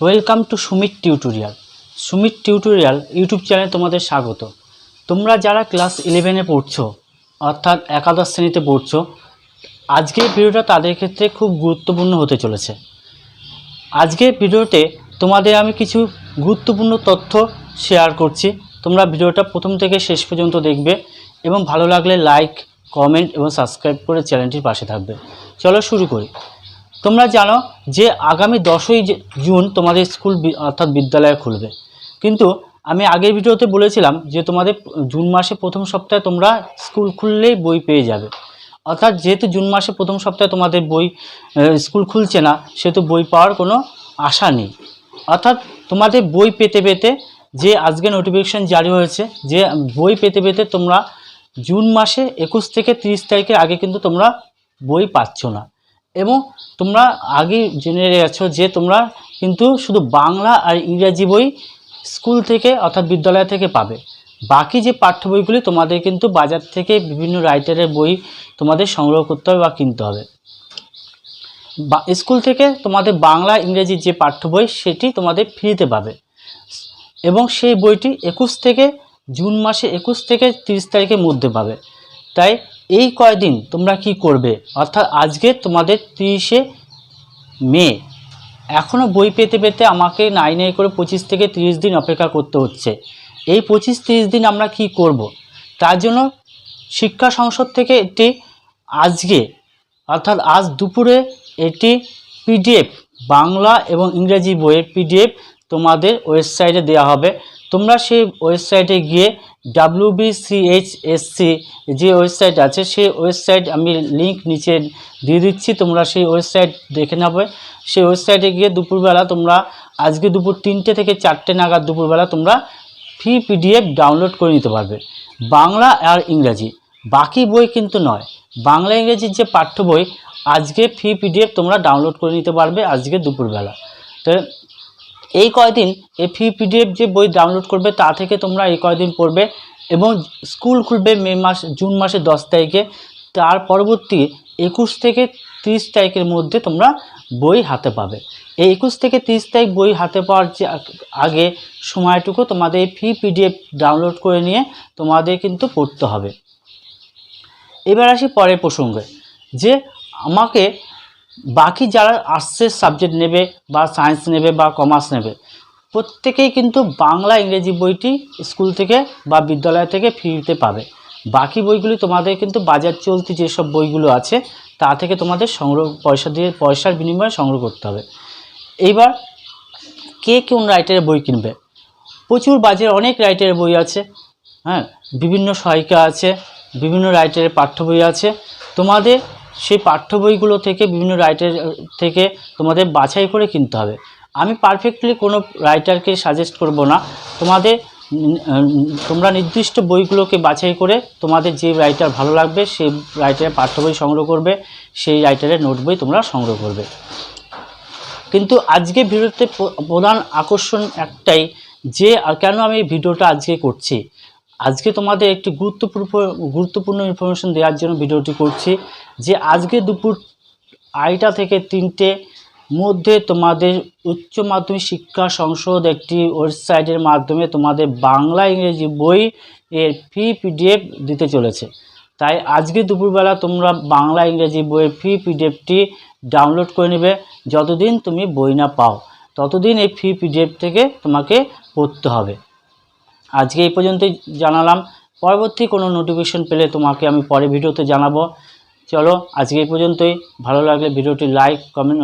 Welcome to Sumit tutorial Sumit tutorial YouTube চ্যানেলে তোমাদের স্বাগত। তোমরা যারা ক্লাস ইলেভেনে পড়ছো, অর্থাৎ একাদশ শ্রেণীতে পড়ছো, আজকের ভিডিওটা তাদের ক্ষেত্রে খুব গুরুত্বপূর্ণ হতে চলেছে। আজকের ভিডিওতে তোমাদের আমি কিছু গুরুত্বপূর্ণ তথ্য শেয়ার করছি। তোমরা ভিডিওটা প্রথম থেকে শেষ পর্যন্ত দেখবে এবং ভালো লাগলে লাইক কমেন্ট এবং সাবস্ক্রাইব করে চ্যানেলটির পাশে থাকবে। চলো শুরু করি। তোমরা জানো যে আগামী দশই জুন তোমাদের স্কুল অর্থাৎ বিদ্যালয় খুলবে। কিন্তু আমি আগের ভিডিওতে বলেছিলাম যে তোমাদের জুন মাসে প্রথম সপ্তাহে তোমরা স্কুল খুললেই বই পেয়ে যাবে। অর্থাৎ যেহেতু জুন মাসে প্রথম সপ্তাহে তোমাদের বই স্কুল খুলছে না, সেহেতু বই পাওয়ার কোনো আশা নেই। অর্থাৎ তোমাদের বই পেতে পেতে যে আজকে নোটিফিকেশান জারি হয়েছে, যে বই পেতে পেতে তোমরা জুন মাসে একুশ থেকে তিরিশ তারিখের আগে কিন্তু তোমরা বই পাচ্ছ না। এবং তোমরা আগে জেনে গেছো যে তোমরা কিন্তু শুধু বাংলা আর ইংরাজি বই স্কুল থেকে অর্থাৎ বিদ্যালয় থেকে পাবে। বাকি যে পাঠ্য বইগুলি তোমাদের কিন্তু বাজার থেকে বিভিন্ন রাইটারের বই তোমাদের সংগ্রহ করতে হবে বা কিনতে হবে। বা, স্কুল থেকে তোমাদের বাংলা, ইংরেজি যে পাঠ্য বই সেটি তোমাদের ফ্রিতে পাবে। এবং সেই বইটি একুশ থেকে জুন মাসে একুশ থেকে তিরিশ তারিখের মধ্যে পাবে। তাই এই কয়দিন তোমরা কি করবে? অর্থাৎ আজকে তোমাদের তিরিশে মে। এখনও বই পেতে পেতে আমাকে নাই নাই করে পঁচিশ থেকে তিরিশ দিন অপেক্ষা করতে হচ্ছে। এই পঁচিশ তিরিশ দিন আমরা কি করব। তার জন্য শিক্ষা সংসদ থেকে একটি আজকে, অর্থাৎ আজ দুপুরে এটি পিডিএফ, বাংলা এবং ইংরেজি বইয়ের পিডিএফ তোমাদের ওয়েবসাইটে দেওয়া হবে। তোমরা সেই ওয়েবসাইটে গিয়ে ডাব্লিউবিসিএইচএসসি যে ওয়েবসাইট আছে, সেই ওয়েবসাইট আমি লিংক নিচে দিয়ে দিচ্ছি, তোমরা সেই ওয়েবসাইট দেখে নেবে। সেই ওয়েবসাইটে গিয়ে দুপুরবেলা তোমরা, আজকে দুপুর তিনটে থেকে চারটে নাগাদ দুপুরবেলা তোমরা ফ্রি পিডিএফ ডাউনলোড করে নিতে পারবে। বাংলা আর ইংরাজি। বাকি বই কিন্তু নয়। বাংলা ইংরেজির যে পাঠ্য বই, আজকে ফ্রি পিডিএফ তোমরা ডাউনলোড করে নিতে পারবে আজকে দুপুরবেলা। তো এই কয়দিন এই ফ্রি পিডিএফ যে বই ডাউনলোড করবে তা থেকে তোমরা এই কয়দিন পড়বে এবং স্কুল খুলবে মে মাস, জুন মাসের দশ তারিখে। তার পরবর্তী একুশ থেকে তিরিশ তারিখের মধ্যে তোমরা বই হাতে পাবে। এই একুশ থেকে তিরিশ তারিখ বই হাতে পাওয়ার যে আগে সময়টুকু তোমাদের এই ফ্রি পিডিএফ ডাউনলোড করে নিয়ে তোমাদের কিন্তু পড়তে হবে। এবার আসি পরের প্রসঙ্গে, যে আমাকে বাকি যারা আর্টসের সাবজেক্ট নেবে বা সায়েন্স নেবে বা কমার্স নেবে, প্রত্যেকেই কিন্তু বাংলা ইংরেজি বইটি স্কুল থেকে বা বিদ্যালয় থেকে ফ্রিতে পাবে। বাকি বইগুলি তোমাদের কিন্তু বাজার চলতি যেসব বইগুলো আছে, তা থেকে তোমাদের সংগ্রহ, পয়সা দিয়ে, পয়সার বিনিময়ে সংগ্রহ করতে হবে। এইবার কে কোন রাইটারের বই কিনবে? প্রচুর বাজারে অনেক রাইটারের বই আছে হ্যাঁ? বিভিন্ন সহায়িকা আছে, বিভিন্ন রাইটারের পাঠ্য বই আছে। তোমাদের সেই পাঠ্য বইগুলো থেকে, বিভিন্ন রাইটার থেকে তোমাদের বাছাই করে কিনতে হবে। আমি পারফেক্টলি কোনো রাইটারকে সাজেস্ট করব না। তোমাদের তোমরা নির্দিষ্ট বইগুলোকে বাছাই করে তোমাদের যে রাইটার ভালো লাগবে, সেই রাইটারের পাঠ্য বই সংগ্রহ করবে, সেই রাইটারের নোট বই তোমরা সংগ্রহ করবে। কিন্তু আজকে ভিডিওতে প্রধান আকর্ষণ একটাই যে, কেন আমি ভিডিওটা আজকে করছি? আজকে তোমাদের একটি গুরুত্বপূর্ণ গুরুত্বপূর্ণ ইনফরমেশন দেওয়ার জন্য ভিডিওটি করছি যে আজকে দুপুর আড়াইটা থেকে তিনটে মধ্যে তোমাদের উচ্চ মাধ্যমিক শিক্ষা সংসদ একটি ওয়েবসাইটের মাধ্যমে তোমাদের বাংলা ইংরেজি বই এর ফ্রি পিডিএফ দিতে চলেছে। তাই আজকে দুপুরবেলা তোমরা বাংলা ইংরেজি বইয়ের ফ্রি পিডিএফটি ডাউনলোড করে নেবে। যতদিন তুমি বই না পাও, ততদিন এই ফ্রি পিডিএফ থেকে তোমাকে পড়তে হবে। আজকে এই পর্যন্তই জানালাম। পরবর্তী কোনো নোটিফিকেশন পেলে তোমাকে আমি পরে ভিডিওতে জানাব। চলো, আজকে এই পর্যন্তই। ভালো লাগলে ভিডিওটি লাইক কমেন্ট